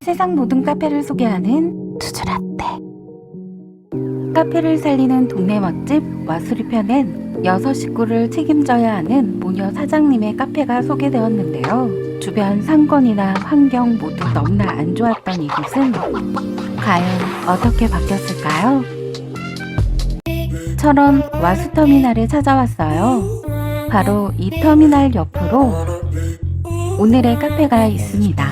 세상 모든 카페를 소개하는 투주라떼 카페를 살리는 동네 맛집 와수리편엔 여섯 식구를 책임져야 하는 모녀 사장님의 카페가 소개되었는데요. 주변 상권이나 환경 모두 너무나 안 좋았던 이곳은 과연 어떻게 바뀌었을까요? 철원 와수터미널에 찾아왔어요. 바로 이 터미널 옆으로 오늘의 카페가 있습니다.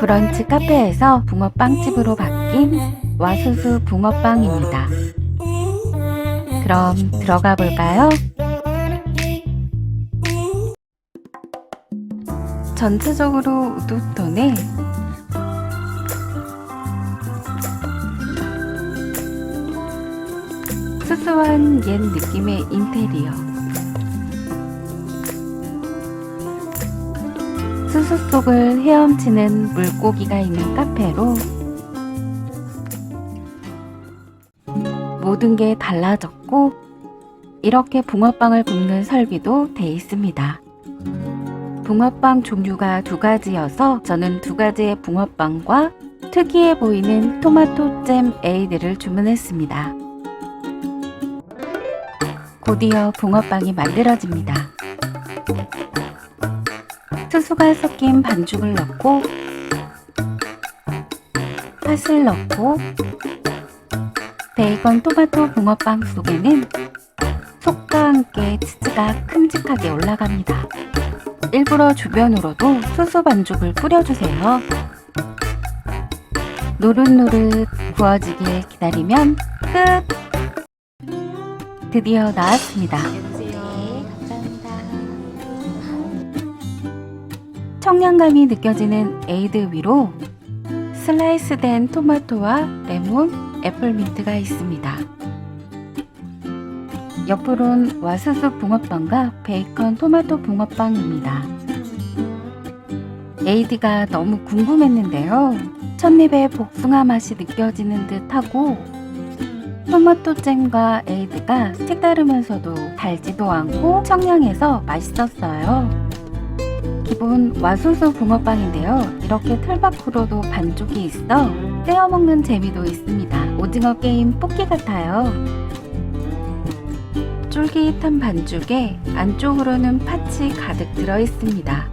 브런치 카페에서 붕어빵집으로 바뀐 와수수 붕어빵입니다. 그럼 들어가 볼까요? 전체적으로 우드톤에 수수한 옛 느낌의 인테리어 수수 속을 헤엄치는 물고기가 있는 카페로 모든 게 달라졌고 이렇게 붕어빵을 굽는 설비도 돼 있습니다. 붕어빵 종류가 두 가지여서 저는 두 가지의 붕어빵과 특이해 보이는 토마토 잼 에이드를 주문했습니다. 곧이어 붕어빵이 만들어집니다. 수수가 섞인 반죽을 넣고 팥을 넣고 베이컨 토마토 붕어빵 속에는 속과 함께 치즈가 큼직하게 올라갑니다. 일부러 주변으로도 수수 반죽을 뿌려주세요. 노릇노릇 구워지길 기다리면 끝! 드디어 나왔습니다. 청량감이 느껴지는 에이드 위로 슬라이스된 토마토와 레몬, 애플민트가 있습니다. 옆으론 와스수 붕어빵과 베이컨 토마토 붕어빵입니다. 에이드가 너무 궁금했는데요. 첫입에 복숭아 맛이 느껴지는 듯하고 토마토 잼과 에이드가 색다르면서도 달지도 않고 청량해서 맛있었어요. 기본 와수수 붕어빵인데요. 이렇게 틀 밖으로도 반죽이 있어 떼어 먹는 재미도 있습니다. 오징어 게임 뽑기 같아요. 쫄깃한 반죽에 안쪽으로는 팥이 가득 들어 있습니다.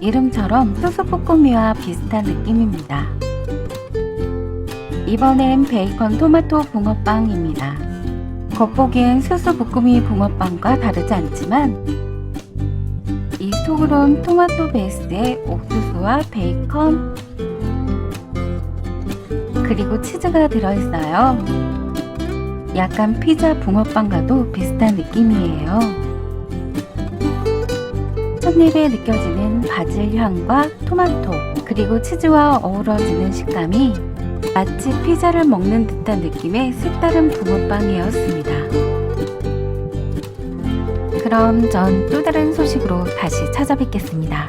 이름처럼 수수볶음이와 비슷한 느낌입니다. 이번엔 베이컨 토마토 붕어빵입니다. 겉보기엔 수수 볶음이 붕어빵과 다르지 않지만 이 속으론 토마토 베이스에 옥수수와 베이컨 그리고 치즈가 들어있어요. 약간 피자 붕어빵과도 비슷한 느낌이에요. 첫입에 느껴지는 바질 향과 토마토 그리고 치즈와 어우러지는 식감이 마치 피자를 먹는 듯한 느낌의 색다른 붕어빵이었습니다. 그럼 전 또 다른 소식으로 다시 찾아뵙겠습니다.